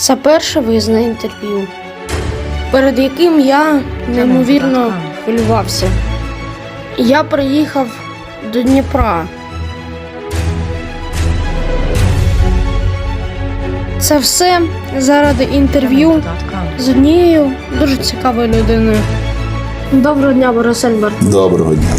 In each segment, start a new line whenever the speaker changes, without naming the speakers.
Це перше виїзне інтерв'ю, перед яким я неймовірно хвилювався. Я приїхав до Дніпра. Це все заради інтерв'ю з однією дуже цікавою людиною. Доброго дня, Борис Альберт.
Доброго дня.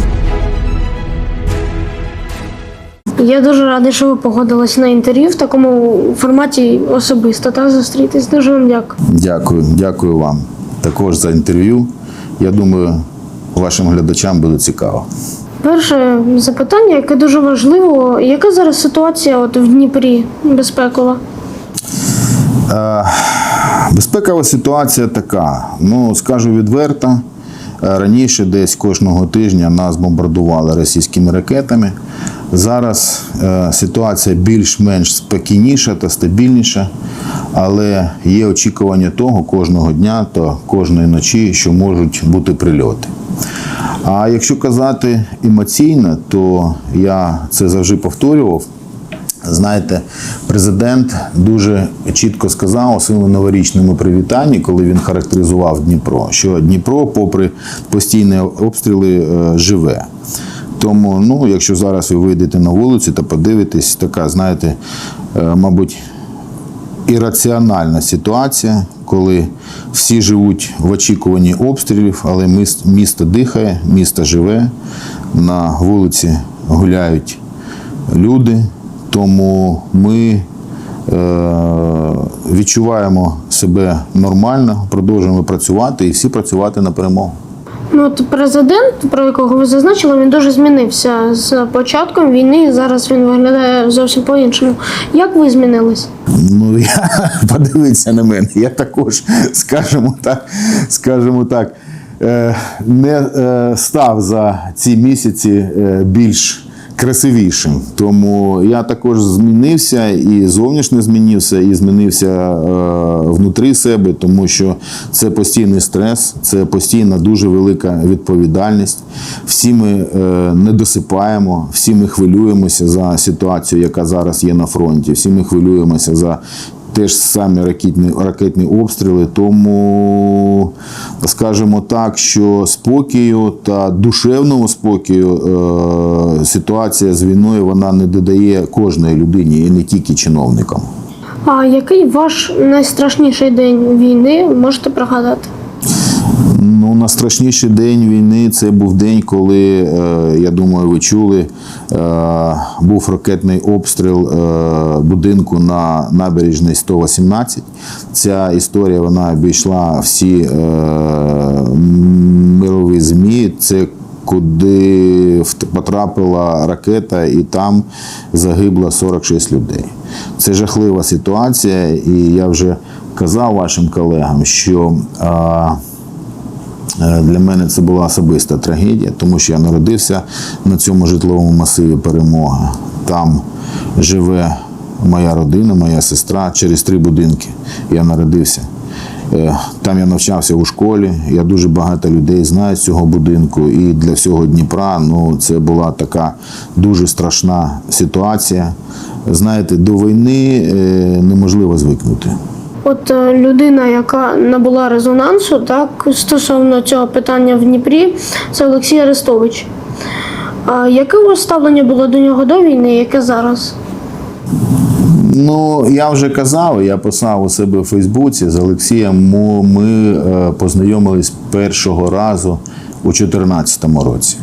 Я дуже радий, що ви погодились на інтерв'ю в такому форматі особисто. Так зустрітись. Дуже вам дякую.
Дякую, дякую вам також за інтерв'ю. Я думаю, вашим глядачам буде цікаво.
Перше запитання, яке дуже важливо, яка зараз ситуація от в Дніпрі безпекова?
Е, Безпекова ситуація така. Ну, скажу відверто, е, раніше десь кожного тижня нас бомбардували російськими ракетами. Зараз е, ситуація більш-менш спокійніша та стабільніша, але є очікування того кожного дня та кожної ночі, що можуть бути прильоти. А якщо казати емоційно, то я це завжди повторював. Знаєте, президент дуже чітко сказав у своєму новорічному привітанні, коли він характеризував Дніпро, що Дніпро, попри постійні обстріли, е, живе. Тому, ну, якщо зараз ви вийдете на вулицю та подивитесь, така, знаєте, е, мабуть, ірраціональна ситуація, коли всі живуть в очікуванні обстрілів, але місто дихає, місто живе, на вулиці гуляють люди. Тому ми е, відчуваємо себе нормально, продовжуємо працювати і всі працювати на перемогу.
Ну, от президент, про якого ви зазначили, він дуже змінився з початком війни. Зараз він виглядає зовсім по-іншому. Як ви змінились?
Ну, я подивіться на мене. Я також, скажімо так, скажімо так, е, не е, став за ці місяці е, більш красивішим. Тому я також змінився і зовнішньо змінився, і змінився е, внутрі себе, тому що це постійний стрес, це постійна дуже велика відповідальність. Всі ми е, не досипаємо, всі ми хвилюємося за ситуацію, яка зараз є на фронті. Всі ми хвилюємося за теж самі ракетні, ракетні обстріли. Тому скажімо так, що спокою та душевному спокою е, ситуація з війною вона не додає кожної людині і не тільки чиновникам.
А який ваш найстрашніший день війни можете пригадати?
Ну, на страшніший день війни це був день, коли, е, я думаю, ви чули, е, був ракетний обстріл е, будинку на набережній 118. Ця історія вона обійшла всі мирові ЗМІ. Це куди потрапила ракета, і там загибло 46 людей. Це жахлива ситуація, і я вже казав вашим колегам, що. Е, Для мене це була особиста трагедія, тому що я народився на цьому житловому масиві перемога. Там живе моя родина, моя сестра. Через три будинки я народився. Е, Там я навчався у школі. Я дуже багато людей знаю з цього будинку. І для всього Дніпра ну, це була така дуже страшна ситуація. Знаєте, до війни е, неможливо звикнути.
От е, людина, яка набула резонансу, так стосовно цього питання в Дніпрі, це Олексій Арестович. Яке у вас ставлення було до нього до війни, яке зараз?
Ну, я вже казав, я писав у себе у Фейсбуці з Олексієм. Ми е, познайомились першого разу у 2014 році.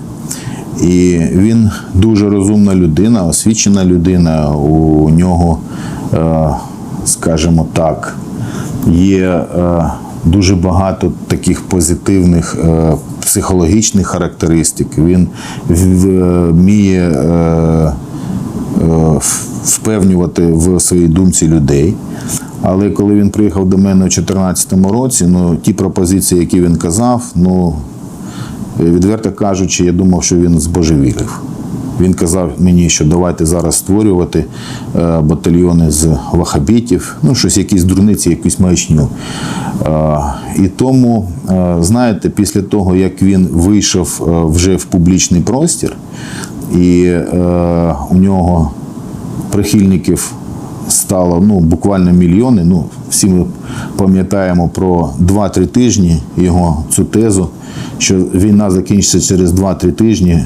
І він дуже розумна людина, освічена людина. У нього, е, скажімо так, є е, дуже багато таких позитивних е, психологічних характеристик. Він вміє. Е, е, впевнювати в своїй думці людей. Але коли він приїхав до мене у 2014 році, ну ті пропозиції, які він казав, ну відверто кажучи, я думав, що він збожевілив. Він казав мені, що давайте зараз створювати е, батальйони з вахабітів, ну щось, якісь дурниці, якусь маячню. Е, і тому, е, знаєте, після того, як він вийшов вже в публічний простір, і у нього прихильників стало ну, буквально мільйони. Ну, всі ми пам'ятаємо про 2-3 тижні його цю тезу, що війна закінчиться через 2-3 тижні.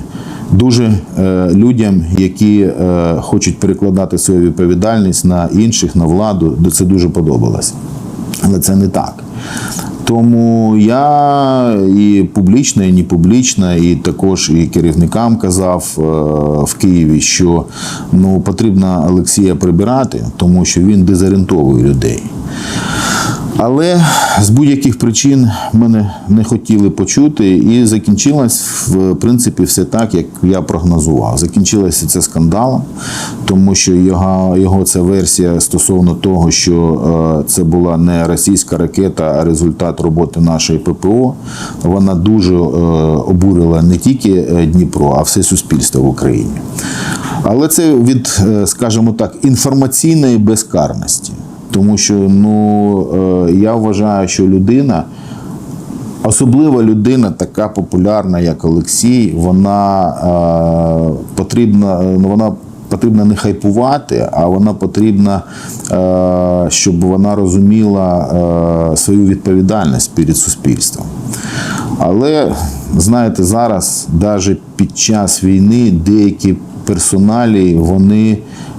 Дуже е, людям, які е, хочуть перекладати свою відповідальність на інших, на владу, це дуже подобалось. Але це не так. Тому я і публічно, і не публічно, і також і керівникам казав е, в Києві, що ну, потрібно Олексія прибирати, тому що він дезорієнтовує людей. Але з будь-яких причин мене не хотіли почути, і закінчилось в принципі все так, як я прогнозував. Закінчилося це скандалом, тому що його, його ця версія стосовно того, що е, це була не російська ракета, а результат роботи нашої ППО. Вона дуже е, обурила не тільки е, Дніпро, а все суспільство в Україні. Але це від, скажімо так, інформаційної безкарності. Тому що ну, е, я вважаю, що людина, особлива людина, така популярна, як Олексій, вона е, потрібна, ну, вона потрібно не хайпувати, а вона потрібна, е, щоб вона розуміла свою відповідальність перед суспільством. Але знаєте, зараз, навіть під час війни, деякі персоналі вони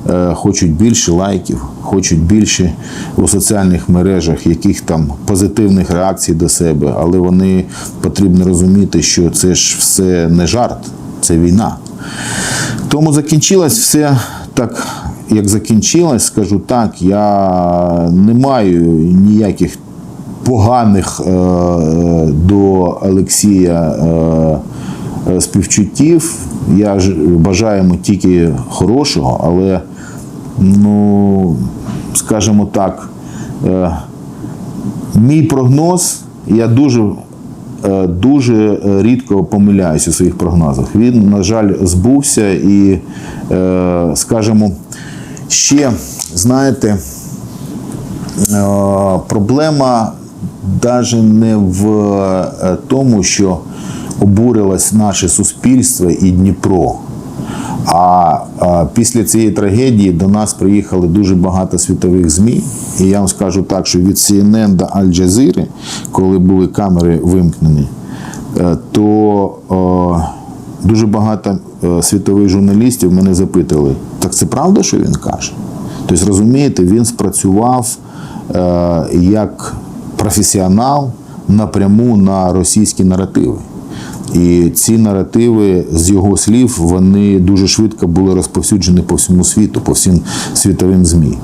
е, хочуть більше лайків, хочуть більше у соціальних мережах, яких там позитивних реакцій до себе, але вони потрібно розуміти, що це ж все не жарт, це війна. Тому закінчилось все так, як закінчилось, скажу так, я не маю ніяких поганих е, до Олексія е, співчуттів. Я ж бажаю йому тільки хорошого, але, ну, скажімо так, е, мій прогноз, я дуже, е, дуже рідко помиляюся у своїх прогнозах. Він, на жаль, збувся і, е, скажімо, ще, знаєте, Е, проблема навіть не в е, тому, що обурилось наше суспільство і Дніпро. А е, після цієї трагедії до нас приїхали дуже багато світових ЗМІ. І я вам скажу так, що від CNN до Аль-Джазири, коли були камери вимкнені, е, то е, дуже багато е, світових журналістів мене запитали: так це правда, що він каже? Тобто, розумієте, він спрацював е, як професіонал напряму на російські наративи. І ці наративи з його слів вони дуже швидко були розповсюджені по всьому світу, по всім світовим ЗМІ.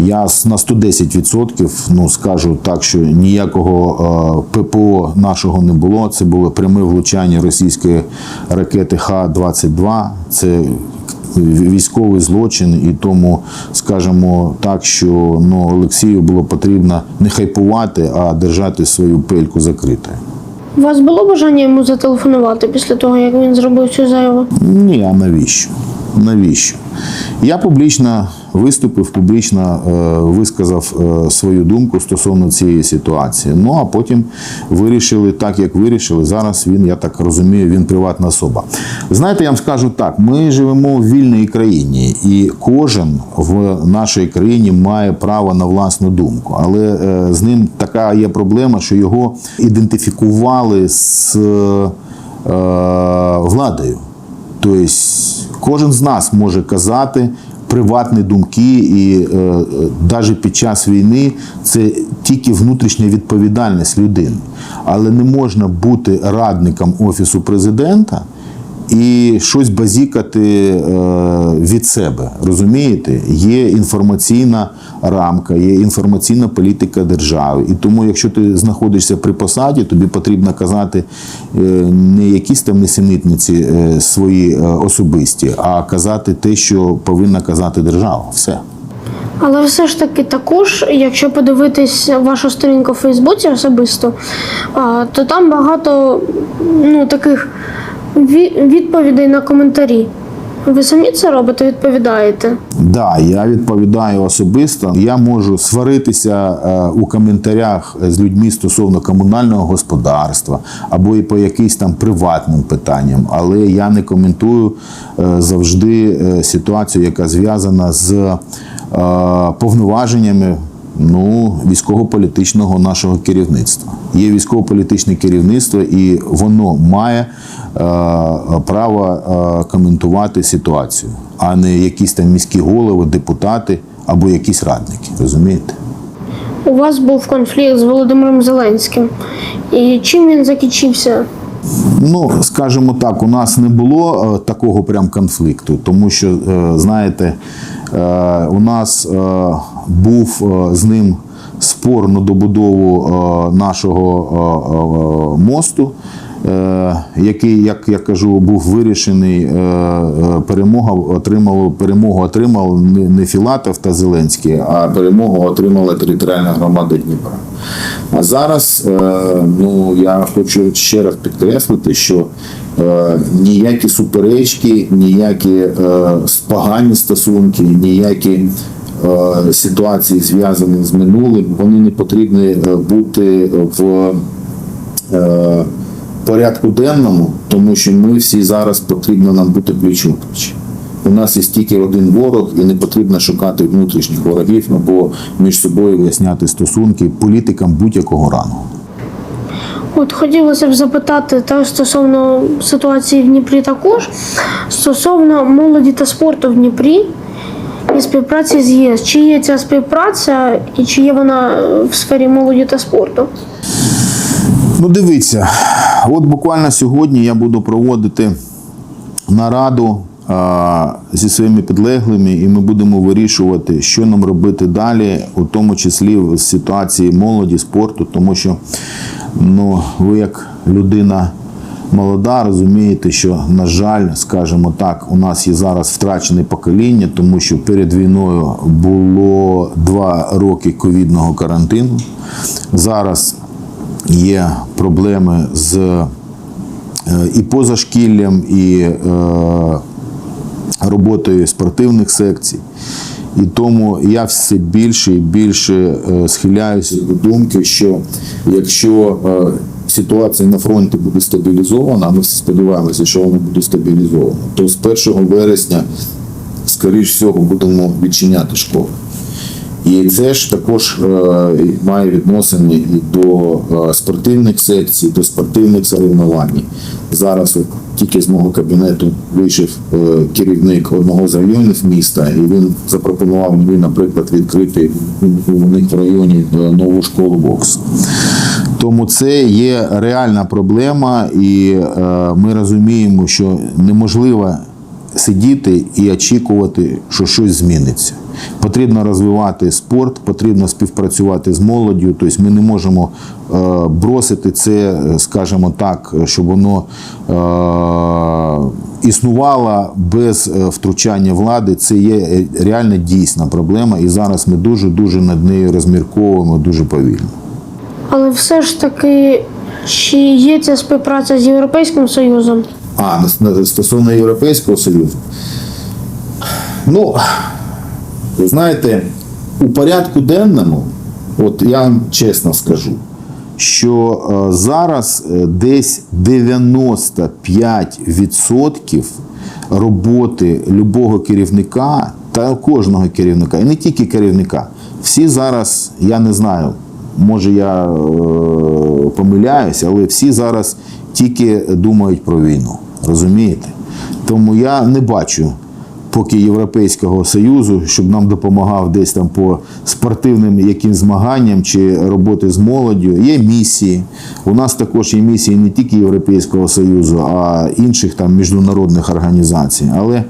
Я на 110% ну, скажу так, що ніякого е, ППО нашого не було. Це було пряме влучання російської ракети Х-22. Це військовий злочин, і тому скажемо так, що ну, Олексію було потрібно не хайпувати, а держати свою пельку закритою.
У вас було бажання йому зателефонувати після того, як він зробив цю заяву?
Ні, а навіщо? Навіщо? Я публічно виступив, публічно е, висказав е, свою думку стосовно цієї ситуації. Ну а потім вирішили так, як вирішили. Зараз він, я так розумію, він приватна особа. Знаєте, я вам скажу так: ми живемо в вільній країні, і кожен в нашій країні має право на власну думку. Але е, з ним така є проблема, що його ідентифікували з владою. Тобто кожен з нас може казати приватні думки, і е, навіть під час війни це тільки внутрішня відповідальність людини. Але не можна бути радником Офісу президента і щось базікати е, від себе. Розумієте? Є інформаційна рамка, є інформаційна політика держави. І тому, якщо ти знаходишся при посаді, тобі потрібно казати е, не якісь там несенітниці е, свої особисті, а казати те, що повинна казати держава. Все.
Але все ж таки також, якщо подивитись вашу сторінку в Фейсбуці особисто, то там багато ну, таких відповідей на коментарі. Ви самі це робите, відповідаєте?
Да, я відповідаю особисто. Я можу сваритися е, у коментарях з людьми стосовно комунального господарства або і по якимсь там приватним питанням, але я не коментую е, завжди е, ситуацію, яка зв'язана з повноваженнями ну, військово-політичного нашого керівництва. Є військово-політичне керівництво, і воно має е, право е, коментувати ситуацію, а не якісь там міські голови, депутати або якісь радники. Розумієте?
У вас був конфлікт з Володимиром Зеленським. І чим він закінчився?
Ну, скажімо так, у нас не було е, такого прям конфлікту, тому що, е, знаєте, е, у нас був е, з ним спор на добудову е, нашого е, мосту, який, як я кажу, був вирішений. Перемога отримав перемогу отримав не Філатов та Зеленський, а перемогу отримала територіальна громада Дніпра. А зараз ну я хочу ще раз підкреслити, що ніякі суперечки, ніякі е, погані стосунки, ніякі е, ситуації зв'язані з минулим, вони не потрібні е, бути в е, порядку денному, тому що ми всі зараз потрібно нам бути опліч. У нас є тільки один ворог, і не потрібно шукати внутрішніх ворогів або між собою виясняти стосунки політикам будь-якого рангу.
От хотілося б запитати та стосовно ситуації в Дніпрі також, стосовно молоді та спорту в Дніпрі і співпраці з ЄС. Чи є ця співпраця і чи є вона е, в сфері молоді та спорту?
Ну, дивіться, от буквально сьогодні я буду проводити нараду а, зі своїми підлеглими, і ми будемо вирішувати, що нам робити далі, у тому числі в ситуації молоді, спорту, тому що ну, ви як людина. Молода, розумієте, що, на жаль, скажімо так, у нас є зараз втрачене покоління, тому що перед війною було два роки ковідного карантину. Зараз є проблеми з е, і позашкіллям, і е, роботою спортивних секцій. І тому я все більше і більше е, схиляюся до думки, що якщо е, ситуація на фронті буде стабілізована, а ми всі сподіваємося, що вона буде стабілізована, то з 1 вересня, скоріш всього, будемо відчиняти школи. І це ж також е, має відносини і до е, спортивних секцій, до спортивних соревнувань. Зараз от, тільки з мого кабінету вийшов е, керівник одного з районів міста, і він запропонував мені, наприклад, відкрити у них в районі е, нову школу боксу. Тому це є реальна проблема, і е, ми розуміємо, що неможливо сидіти і очікувати, що щось зміниться. Потрібно розвивати спорт, потрібно співпрацювати з молоддю. Тобто ми не можемо е, бросити це, скажімо так, щоб воно е, існувало без втручання влади. Це є реально дійсна проблема, і зараз ми дуже дуже над нею розмірковуємо дуже повільно.
Але все ж таки, чи є ця співпраця з Європейським Союзом?
А, стосовно Європейського Союзу. Ну, ви знаєте, у порядку денному, от я вам чесно скажу, що е, зараз е, десь 95% роботи любого керівника та кожного керівника, і не тільки керівника. Всі зараз, я не знаю, може я е, помиляюся, але всі зараз тільки думають про війну. Розумієте? Тому я не бачу поки Європейського Союзу, щоб нам допомагав десь там по спортивним яким змаганням чи роботи з молоддю. Є місії. У нас також є місії не тільки Європейського Союзу, а інших там міжнародних організацій. Але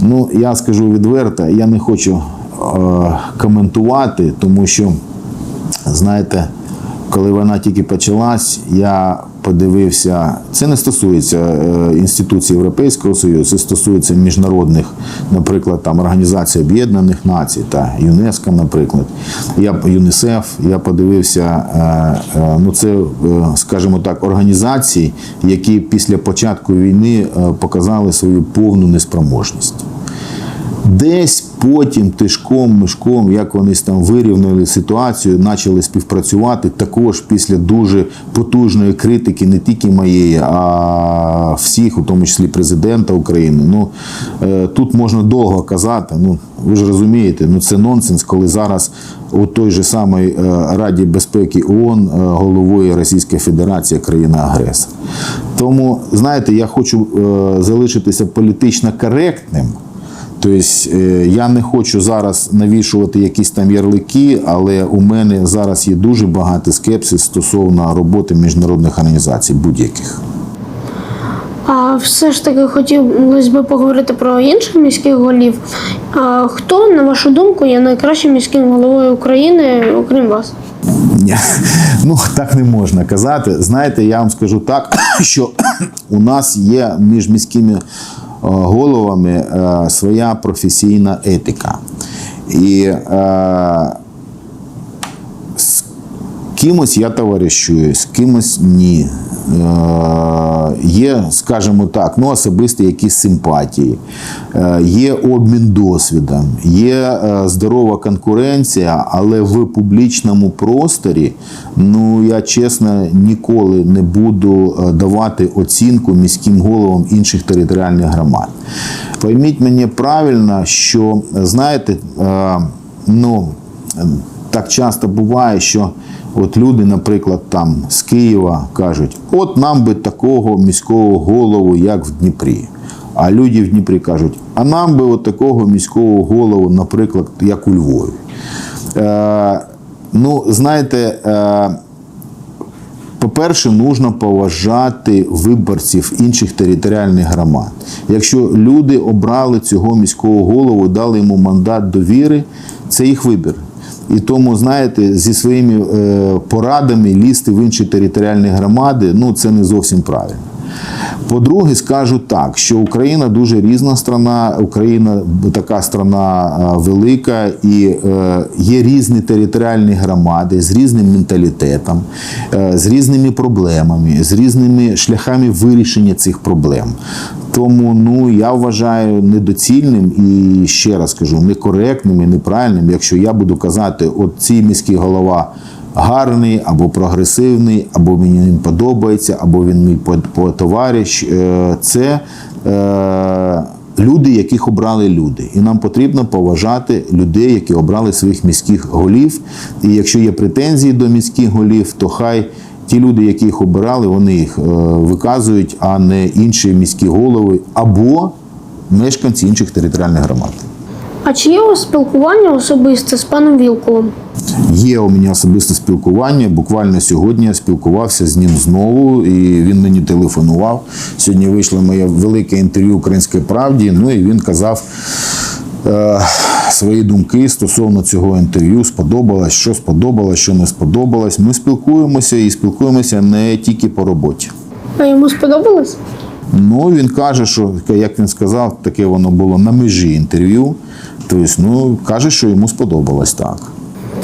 ну, я скажу відверто, я не хочу е, коментувати, тому що, знаєте, коли вона тільки почалась, я подивився, це не стосується е, інституцій Європейського Союзу, це стосується міжнародних, наприклад, там Організації Об'єднаних Націй та ЮНЕСКО, наприклад. Я ЮНІСЕФ, я подивився, е, е, ну це, скажімо так, організації, які після початку війни показали свою повну неспроможність. Десь Потім тишком, мишком, як вони там вирівняли ситуацію, почали співпрацювати також після дуже потужної критики, не тільки моєї, а всіх, у тому числі президента України. Ну е, тут можна довго казати. Ну ви ж розумієте, ну це нонсенс, коли зараз у той же самій е, Раді безпеки ООН е, головує Російська Федерація, країна-агресор. Тому знаєте, я хочу залишитися політично коректним. Тобто е, я не хочу зараз навішувати якісь там ярлики, але у мене зараз є дуже багато скепсис стосовно роботи міжнародних організацій будь-яких.
А все ж таки хотілося б поговорити про інших міських голів. А хто, на вашу думку, є найкращим міським головою України, окрім вас?
Ні, ну так не можна казати. Знаєте, я вам скажу так, що у нас є між міськими головами е, своя професійна етика. І е, кимось я товаришую, кимось ні. Е, Є, скажімо так, ну особисті якісь симпатії, Е, є обмін досвідом, є е, здорова конкуренція, але в публічному просторі, ну я чесно ніколи не буду давати оцінку міським головам інших територіальних громад. Пойміть мене правильно, що знаєте, ну так часто буває, що от люди, наприклад, там з Києва кажуть, от нам би такого міського голову, як в Дніпрі. А люди в Дніпрі кажуть, а нам би от такого міського голову, наприклад, як у Львові. Е, ну, знаєте, е, по-перше, нужно поважати виборців інших територіальних громад. Якщо люди обрали цього міського голову, дали йому мандат довіри, це їх вибір. І тому, знаєте, зі своїми е, порадами лізти в інші територіальні громади, ну це не зовсім правильно. По-друге, скажу так, що Україна дуже різна страна, Україна така страна е, велика, і е, є різні територіальні громади з різним менталітетом, е, з різними проблемами, з різними шляхами вирішення цих проблем. Тому ну я вважаю недоцільним і ще раз кажу, некоректним і неправильним, якщо я буду казати, от цей міський голова гарний або прогресивний, або мені подобається, або він мій товариш. Е, Це е, люди, яких обрали люди. І нам потрібно поважати людей, які обрали своїх міських голів. І якщо є претензії до міських голів, то хай. Ті люди, які їх обирали, вони їх е, виказують, а не інші міські голови або мешканці інших територіальних громад.
А чи є у вас спілкування особисте з паном Вілкулом?
Є у мене особисте спілкування. Буквально сьогодні я спілкувався з ним знову, і він мені телефонував. Сьогодні вийшло моє велике інтерв'ю Українській правді. Ну і він казав е, свої думки стосовно цього інтерв'ю. Сподобалось, що сподобалось, що не сподобалось. Ми спілкуємося і спілкуємося не тільки по роботі.
А йому сподобалось?
Ну, він каже, що як він сказав, таке воно було на межі інтерв'ю. Тобто, ну, каже, що йому сподобалось так.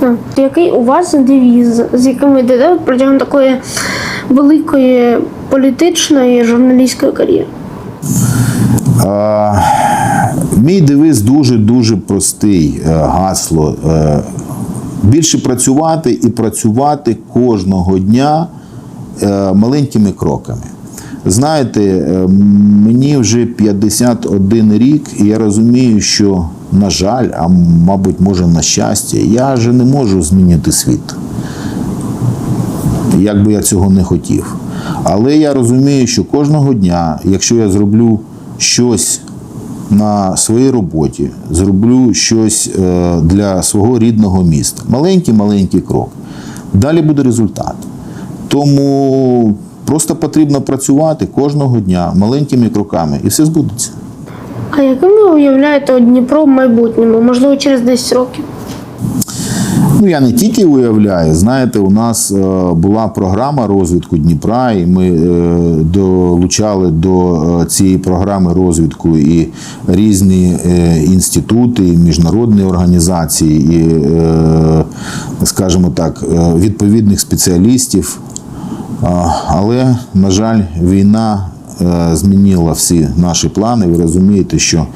Так. Який у вас девіз, з яким ви йдете протягом такої великої політичної журналістської кар'єри?
Е, Мій девиз дуже-дуже простий е, гасло. Е, Більше працювати і працювати кожного дня е, маленькими кроками. Знаєте, е, мені вже 51 рік, і я розумію, що, на жаль, а мабуть, може на щастя, я вже не можу змінити світ як би я цього не хотів. Але я розумію, що кожного дня, якщо я зроблю щось на своїй роботі, зроблю щось е, для свого рідного міста, маленький-маленький крок, далі буде результат. Тому просто потрібно працювати кожного дня маленькими кроками, і все збудеться.
А яким ви уявляєте Дніпро в майбутньому, можливо, через 10 років?
Ну, я не тільки уявляю, знаєте, у нас е, була програма розвитку Дніпра, і ми е, долучали до е, цієї програми розвитку і різні інститути, і міжнародні організації, і, скажімо так, відповідних спеціалістів. Але, на жаль, війна е, змінила всі наші плани. Ви розумієте, що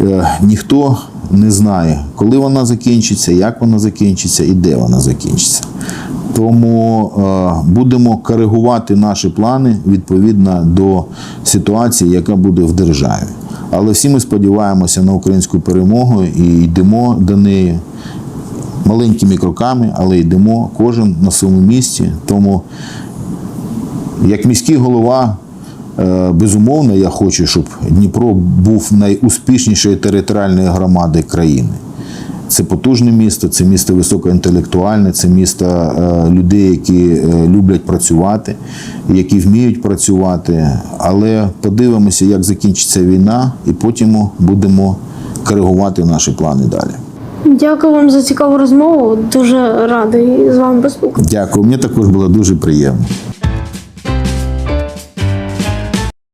е, ніхто не знає, коли вона закінчиться, як вона закінчиться і де вона закінчиться. Тому е, будемо коригувати наші плани відповідно до ситуації, яка буде в державі. Але всі ми сподіваємося на українську перемогу і йдемо до неї маленькими кроками, але йдемо кожен на своєму місці. Тому як міський голова, е, безумовно, я хочу, щоб Дніпро був найуспішнішою територіальною громадою країни. Це потужне місто, це місто високоінтелектуальне, це місто е, людей, які е, люблять працювати, які вміють працювати. Але подивимося, як закінчиться війна, і потім будемо коригувати наші плани далі.
Дякую вам за цікаву розмову. Дуже радий з вами поспілкуватися.
Дякую, мені також було дуже приємно.